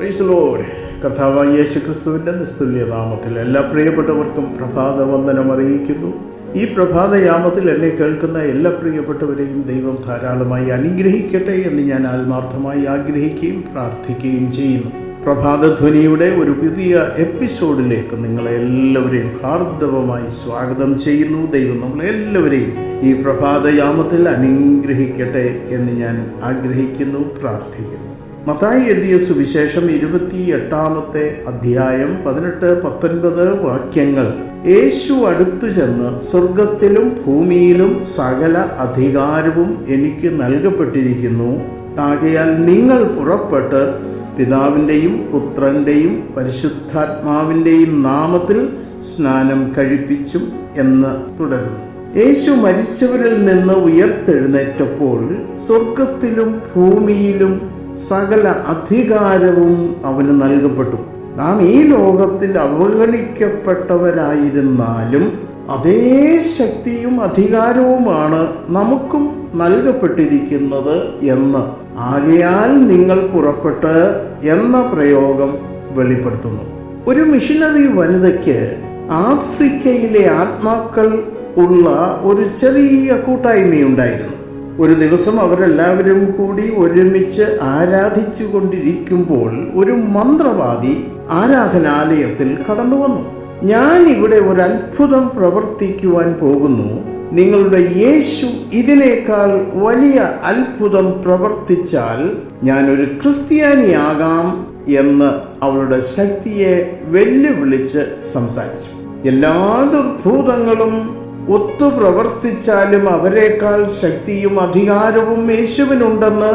Price load കർത്താവ് യേശു ക്രിസ്തുവിന്റെ നിസ്തുല്യനാമത്തിൽ എല്ലാ പ്രിയപ്പെട്ടവർക്കും പ്രഭാത വന്ദനം അറിയിക്കുന്നു. ഈ പ്രഭാതയാമത്തിൽ എന്നെ കേൾക്കുന്ന എല്ലാ പ്രിയപ്പെട്ടവരെയും ദൈവം ധാരാളമായി അനുഗ്രഹിക്കട്ടെ എന്ന് ഞാൻ ആത്മാർത്ഥമായി ആഗ്രഹിക്കുകയും പ്രാർത്ഥിക്കുകയും ചെയ്യുന്നു. പ്രഭാതധ്വനിയുടെ ഒരു പുതിയ എപ്പിസോഡിലേക്ക് നിങ്ങളെ എല്ലാവരെയും ഹാർദവമായി സ്വാഗതം ചെയ്യുന്നു. ദൈവം നമ്മളെല്ലാവരെയും ഈ പ്രഭാതയാമത്തിൽ അനുഗ്രഹിക്കട്ടെ എന്ന് ഞാൻ ആഗ്രഹിക്കുന്നു പ്രാർത്ഥിക്കുന്നു. മത്തായി എഴുതിയ സുവിശേഷം ഇരുപത്തി എട്ടാമത്തെ അധ്യായം പതിനെട്ട് പത്തൊൻപത് വാക്യങ്ങൾ. യേശു അടുത്തു ചെന്ന് സ്വർഗത്തിലും ഭൂമിയിലും സകല അധികാരവും എനിക്ക് നൽകപ്പെട്ടിരിക്കുന്നു. ആകയാൽ നിങ്ങൾ പുറപ്പെട്ട് പിതാവിന്റെയും പുത്രന്റെയും പരിശുദ്ധാത്മാവിന്റെയും നാമത്തിൽ സ്നാനം കഴിപ്പിച്ചും എന്ന് തുടരുന്നു. യേശു മരിച്ചവരിൽ നിന്ന് ഉയർത്തെഴുന്നേറ്റപ്പോൾ സ്വർഗത്തിലും ഭൂമിയിലും സകല അധികാരവും അവന് നൽകപ്പെട്ടു. നാം ഈ ലോകത്തിൽ അവഗണിക്കപ്പെട്ടവരായിരുന്നാലും അതേ ശക്തിയും അധികാരവുമാണ് നമുക്കും നൽകപ്പെട്ടിരിക്കുന്നത് എന്ന്. ആകയാൽ നിങ്ങൾ പുറപ്പെട്ട് എന്ന പ്രയോഗം വെളിപ്പെടുത്തുന്നു. ഒരു മിഷനറി വനിതയ്ക്ക് ആഫ്രിക്കയിലെ ആത്മാക്കൾ ഉള്ള ഒരു ചെറിയ കൂട്ടായ്മയുണ്ടായിരുന്നു. ഒരു ദിവസം അവരെല്ലാവരും കൂടി ഒരുമിച്ച് ആരാധിച്ചു കൊണ്ടിരിക്കുമ്പോൾ ഒരു മന്ത്രവാദി ആരാധനാലയത്തിൽ കടന്നു വന്നു. ഞാൻ ഇവിടെ ഒരു അത്ഭുതം പ്രവർത്തിക്കുവാൻ പോകുന്നു. നിങ്ങളുടെ യേശു ഇതിനേക്കാൾ വലിയ അത്ഭുതം പ്രവർത്തിച്ചാൽ ഞാൻ ഒരു ക്രിസ്ത്യാനിയാകാം എന്ന് അവളുടെ ശക്തിയെ വെല്ലുവിളിച്ച് സംസാരിച്ചു. എല്ലാ ദുർഭൂതങ്ങളും ഒത്തു പ്രവർത്തിച്ചാലും അവരെക്കാൾ ശക്തിയും അധികാരവും യേശുവിനുണ്ടെന്ന്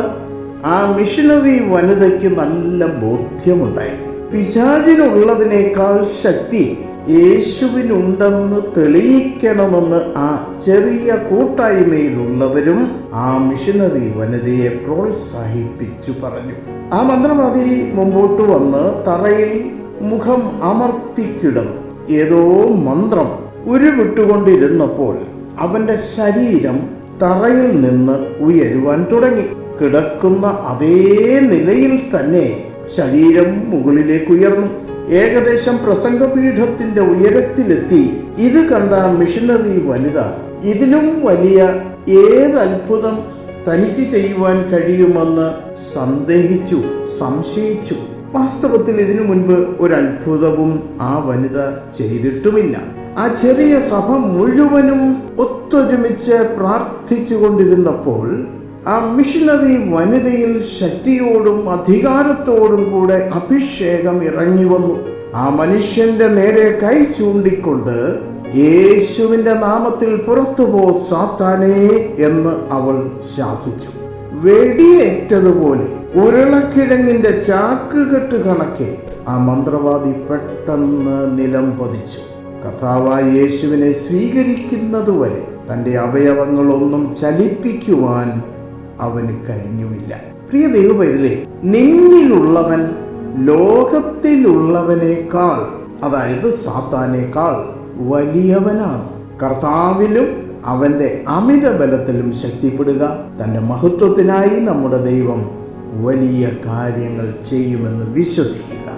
ആ മിഷനറി വനിതയ്ക്ക് നല്ല ബോധ്യമുണ്ടായിരുന്നു. പിശാചിനുള്ളതിനേക്കാൾ ശക്തി യേശുവിനുണ്ടെന്ന് തെളിയിക്കണമെന്ന് ആ ചെറിയ കൂട്ടായ്മയിലുള്ളവരും ആ മിഷനറി വനിതയെ പ്രോത്സാഹിപ്പിച്ചു പറഞ്ഞു. ആ മന്ത്രവാദി മുമ്പോട്ട് വന്ന് തറയിൽ മുഖം അമർത്തിക്കിടും ഏതോ മന്ത്രം ഉരുവിട്ടുകൊണ്ടിരുന്നപ്പോൾ അവന്റെ ശരീരം തറയിൽ നിന്ന് ഉയരുവാൻ തുടങ്ങി. കിടക്കുന്ന അതേ നിലയിൽ തന്നെ ശരീരം മുകളിലേക്ക് ഉയർന്നു. ഏകദേശം പ്രസംഗപീഠത്തിന്റെ ഉയരത്തിലെത്തി. ഇത് കണ്ട മിഷനറി വനിത ഇതിലും വലിയ ഏത് അത്ഭുതം തനിക്ക് ചെയ്യുവാൻ കഴിയുമെന്ന് സന്ദേഹിച്ചു സംശയിച്ചു. വാസ്തവത്തിൽ ഇതിനു മുൻപ് ഒരു അത്ഭുതവും ആ വനിത ചെയ്തിട്ടുമില്ല. ആ ചെറിയ സഭ മുഴുവനും ഒത്തൊരുമിച്ച് പ്രാർത്ഥിച്ചു കൊണ്ടിരുന്നപ്പോൾ ആ മിഷണറി വനിതയിൽ ശക്തിയോടും അധികാരത്തോടും കൂടെ അഭിഷേകം ഇറങ്ങി വന്നു. ആ മനുഷ്യന്റെ നേരെ കൈ ചൂണ്ടിക്കൊണ്ട് യേശുവിന്റെ നാമത്തിൽ പുറത്തുപോ സാത്താനേ എന്ന് അവൾ ശാസിച്ചു. വെടിയേറ്റതുപോലെ ഉരുളക്കിഴങ്ങിന്റെ ചാക്കുകെട്ട് കണക്കെ ആ മന്ത്രവാദി പെട്ടെന്ന് നിലം പതിച്ചു കഥാവായ യേശുവിനെ സ്വീകരിക്കുന്നതുവരെ തന്റെ അവയവങ്ങളൊന്നും ചലിപ്പിക്കുവാൻ അവന് കഴിഞ്ഞുമില്ല. പ്രിയ ദൈവപൈതലെ നിന്നിലുള്ളവൻ ലോകത്തിലുള്ളവനേക്കാൾ അതായത് സാത്താനേക്കാൾ വലിയവനാണ്. കർത്താവിലും അവന്റെ അമിത ബലത്തിലും ശക്തിപ്പെടുക തന്റെ മഹത്വത്തിനായി നമ്മുടെ ദൈവം വലിയ കാര്യങ്ങൾ ചെയ്യുമെന്ന് വിശ്വസിക്കുക.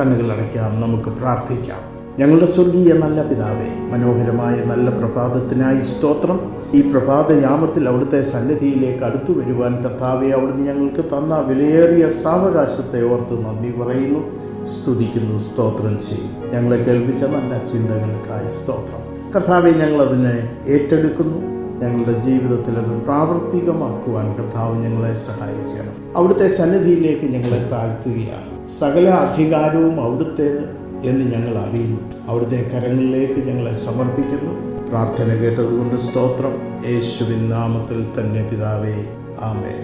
കണ്ണുകളടയ്ക്കാം നമുക്ക് പ്രാർത്ഥിക്കാം. ഞങ്ങളുടെ സ്വർഗീയ നല്ല പിതാവേ മനോഹരമായ നല്ല പ്രഭാതത്തിനായി സ്തോത്രം. ഈ പ്രഭാതയാമത്തിൽ അവിടുത്തെ സന്നിധിയിലേക്ക് അടുത്തു വരുവാൻ കർത്താവെ അവിടുന്ന് ഞങ്ങൾക്ക് തന്ന വിലയേറിയ സാവകാശത്തെ ഓർത്ത് നന്ദി പറയുന്നു. സ്തുതിക്കുന്നു സ്തോത്രം ചെയ്യും. ഞങ്ങളെ കേൾപ്പിച്ച നല്ല ചിന്തകൾക്കായി സ്തോത്രം. കർത്താവെ ഞങ്ങളതിനെ ഏറ്റെടുക്കുന്നു. ഞങ്ങളുടെ ജീവിതത്തിൽ അത് പ്രാവർത്തികമാക്കുവാൻ കർത്താവ് ഞങ്ങളെ സഹായിക്കണം. അവിടുത്തെ സന്നിധിയിലേക്ക് ഞങ്ങളെ താഴ്ത്തുകയാണ്. സകല അധികാരവും അവിടുത്തേത്. എന്ന് ഞങ്ങൾ അറിയുന്നു. അവിടുത്തെ കരങ്ങളിലേക്ക് ഞങ്ങളെ സമർപ്പിക്കുന്നു. പ്രാർത്ഥന കേട്ടതുകൊണ്ട് സ്തോത്രം. യേശുവിൻ നാമത്തിൽ തന്നെ പിതാവേ ആമേ